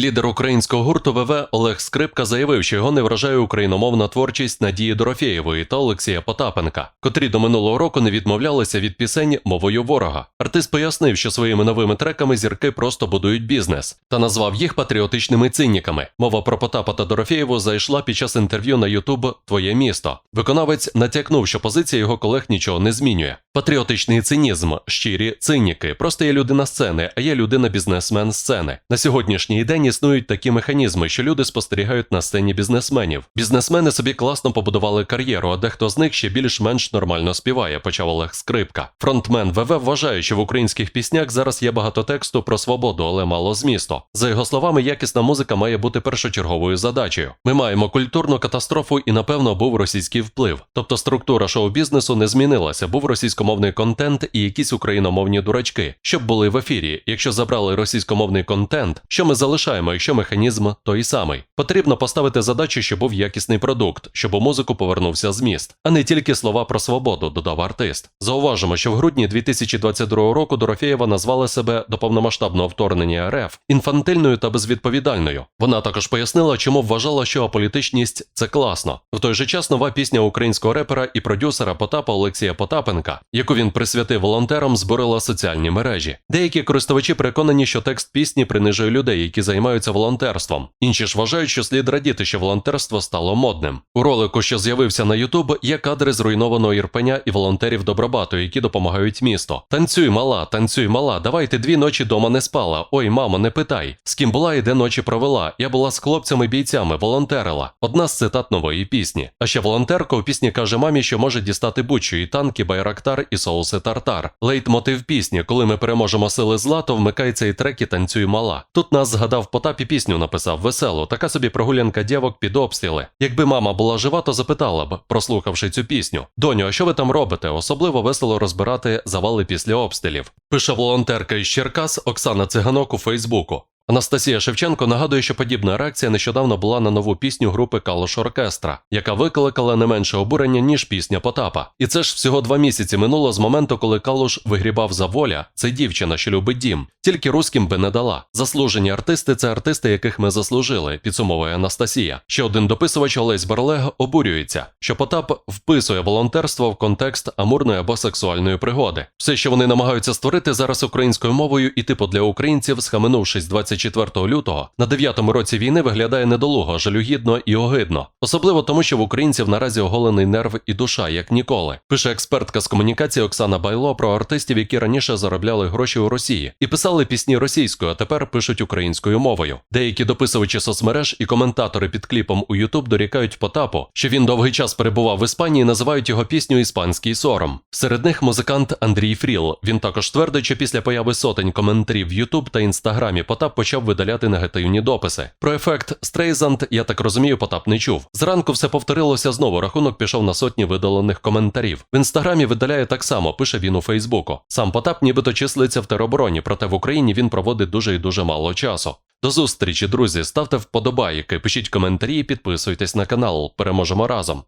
Лідер українського гурту ВВ Олег Скрипка заявив, що його не вражає україномовна творчість Надії Дорофєєвої та Олексія Потапенка, котрі до минулого року не відмовлялися від пісень мовою ворога. Артист пояснив, що своїми новими треками зірки просто будують бізнес та назвав їх патріотичними циніками. Мова про Потапа та Дорофєєву зайшла під час інтерв'ю на Ютуб Твоє місто. Виконавець натякнув, що позиція його колег нічого не змінює. Патріотичний цинізм, щирі циніки. Просто є людина сцени, а є людина-бізнесмен сцени. На сьогоднішній день існують такі механізми, що люди спостерігають на сцені бізнесменів. Бізнесмени собі класно побудували кар'єру, а дехто з них ще більш-менш нормально співає, почав Олег Скрипка. Фронтмен ВВ вважає, що в українських піснях зараз є багато тексту про свободу, але мало змісту. За його словами, якісна музика має бути першочерговою задачею. Ми маємо культурну катастрофу і, напевно, був російський вплив. Тобто структура шоу-бізнесу не змінилася, був російськомовний контент і якісь україномовні дурачки, щоб були в ефірі. Якщо забрали російськомовний контент, що ми залишаємо, якщо механізм той самий? Потрібно поставити задачу, щоб був якісний продукт, щоб у музику повернувся зміст, а не тільки слова про свободу, додав артист. Зауважимо, що в грудні 2022 року Дорофєєва назвала себе до повномасштабного вторгнення РФ інфантильною та безвідповідальною. Вона також пояснила, чому вважала, що аполітичність це класно. В той же час нова пісня українського репера і продюсера Потапа Олексія Потапенка, яку він присвятив волонтерам, збурила соціальні мережі. Деякі користувачі переконані, що текст пісні принижує людей, які займаються волонтерством. Інші ж вважають, що слід радіти, що волонтерство стало модним. У ролику, що з'явився на Ютуб, є кадри зруйнованого Ірпеня і волонтерів Добробату, які допомагають місту. Танцюй, мала, танцюй, мала. Давай ти дві ночі дома не спала. Ой, мамо, не питай. З ким була і де ночі провела. Я була з хлопцями-бійцями, волонтерила. Одна з цитат нової пісні. А ще волонтерка у пісні каже мамі, що може дістати будь-що і танки, байрактар і соуси тартар. Лейтмотив пісні, коли ми переможемо сили зла, то вмикай цей трек і танцюй мала. Тут нас згадав Потап пісню написав веселу, така собі прогулянка дівок під обстріли. Якби мама була жива, то запитала б, прослухавши цю пісню. Доню, а що ви там робите? Особливо весело розбирати завали після обстрілів. Пише волонтерка із Черкас Оксана Циганок у Фейсбуку. Анастасія Шевченко нагадує, що подібна реакція нещодавно була на нову пісню групи Калош Оркестра, яка викликала не менше обурення, ніж пісня Потапа. І це ж всього два місяці минуло з моменту, коли Калуш вигрібав за воля. Це дівчина, що любить дім. Тільки руським би не дала. Заслужені артисти це артисти, яких ми заслужили, підсумовує Анастасія. Ще один дописувач Олесь Барлег обурюється, що Потап вписує волонтерство в контекст амурної або сексуальної пригоди. Все, що вони намагаються створити зараз українською мовою, і типу для українців, схаменувшись 24 лютого, на дев'ятому році війни виглядає недолуго, жалюгідно і огидно. Особливо тому, що в українців наразі оголений нерв і душа, як ніколи. Пише експертка з комунікації Оксана Байло про артистів, які раніше заробляли гроші у Росії, і писали пісні російською, а тепер пишуть українською мовою. Деякі дописувачі соцмереж і коментатори під кліпом у Ютуб дорікають Потапу, що він довгий час перебував в Іспанії, називають його пісню Іспанський сором. Серед них музикант Андрій Фріл. Він також твердить, що після появи сотень коментарів в Ютуб та інстаграмі Потап почав видаляти негативні дописи. Про ефект Стрейзанд, я так розумію, Потап не чув. Зранку все повторилося знову. Рахунок пішов на сотні видалених коментарів. В інстаграмі видаляє так само, пише він у Фейсбуку. Сам Потап нібито числиться в теробороні, проте в Україні він проводить дуже і дуже мало часу. До зустрічі, друзі. Ставте вподобайки, пишіть коментарі підписуйтесь на канал. Переможемо разом.